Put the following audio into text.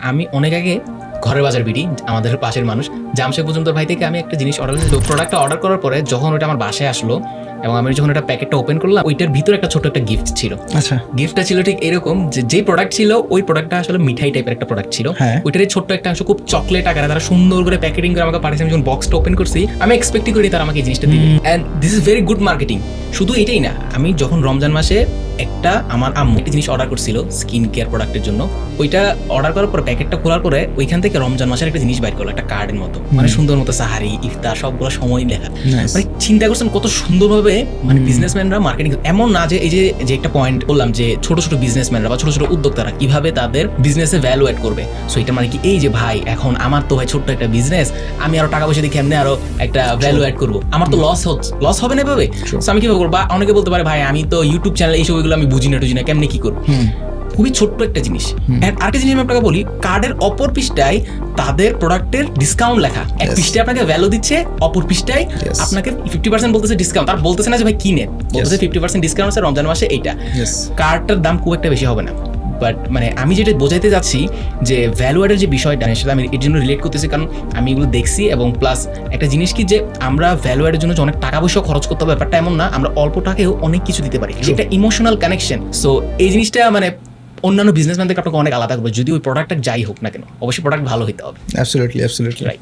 আমি অনেক আগে ঘরের বাজার বিডি আমাদের পাশের মানুষ জামশেদ পর্যন্ত ভাই থেকে আমি একটা জিনিস অর্ডার করেছি। প্রোডাক্টটা অর্ডার করার পরে যখন ওটা আমার বাসায় আসলো এবং আমি যখন এটা প্যাকেটটা ওপেন করলাম ওইটার ভিতরে একটা ছোট একটা গিফট ছিল। আচ্ছা। গিফটটা ছিল ঠিক এরকম যে যে প্রোডাক্ট ছিল ওই প্রোডাক্টটা আসলে মিঠাই টাইপের একটা প্রোডাক্ট ছিল। হ্যাঁ। ওইটার ছোট্ট একটা অংশ খুব চকলেট আকারে তারা সুন্দর করে প্যাকেটিং করে আমাকে পাঠিয়েছে। আমি যখন বক্সটা ওপেন করছি আমি এক্সপেক্টই করি তারা আমাকে এই জিনিসটা দিবে। And this is very good marketing শুধু এটাই না আমি যখন রমজান মাসে একটা আমার আম্মু একটা জিনিস অর্ডার করছিল স্কিন কেয়ার প্রোডাক্টের জন্য। ওইটা অর্ডার করার পর প্যাকেটটা খোলার পরে ওইখান থেকে রমজান মাসের একটা জিনিস বাইর করল একটা কার্ডের মতো। মানে সুন্দর মতো সাহারি ইফতার সবগুলো সময় লেখা। মানে চিন্তা করছেন কত সুন্দরভাবে মানে বিজনেসম্যানরা মার্কেটিং এমন না যে এই যে যে একটা পয়েন্ট বললাম যে ছোট ছোট বিজনেসম্যানরা বা ছোট ছোট উদ্যোক্তারা কীভাবে তাদের বিজনেসে ভ্যালু অ্যাড করবে। সো এটা মানে কি এই যে ভাই এখন আমার তো ভাই ছোট্ট একটা বিজনেস আমি আরও টাকা পয়সা দিয়ে কেমনে আরও একটা ভ্যালু অ্যাড করব? আমার তো লস হচ্ছে লস হবে না এভাবে? আমি কীভাবে করব? বা অনেকে বলতে পারে ভাই আমি তো ইউটিউব চ্যানেল এইসব এগুলো আমি বুঝি না টুঝি না কেমনে কি করব? খুবই ছোট্ট একটা জিনিস। আরেকটা জিনিস আমি আপনাকে বলি কার্ডের অপর পৃষ্ঠায় তাদের প্রোডাক্টের ডিসকাউন্ট লেখা। এক. পৃষ্ঠায় আপনাকে ভ্যালু দিচ্ছে অপর পৃষ্ঠায় আপনাকে ফিফটি পার্সেন্ট বলতেছে ডিসকাউন্ট তার বলতেছে না যে ভাই কিনে বলতেছে ফিফটি পার্সেন্ট ডিসকাউন্ট আছে রমজান মাসে এইটা। কার্ডটার দাম খুব একটা বেশি হবে না। বাট মানে আমি যেটা বোঝাইতে যাচ্ছি যে ভ্যালু অ্যাডের যে বিষয়টা সেটা আমি এর জন্য রিলেট করতেছি কারণ আমি এগুলো দেখছি এবং প্লাস একটা জিনিস কি যে আমরা ভ্যালু অ্যাডের জন্য যে অনেক টাকা পয়সা খরচ করতে হবে ব্যাপারটা এমন না আমরা অল্প টাকায়ও অনেক কিছু দিতে পারি। সেটা ইমোশনাল কানেকশন সো এই জিনিসটা মানে অন্যান্য বিজনেসম্যান থেকে আপনাকে অনেক আলাদা করবে যদি ওই প্রোডাক্টটা যাই হোক না কেন অবশ্যই প্রোডাক্ট ভালো হতে হবে। Absolutely absolutely Right.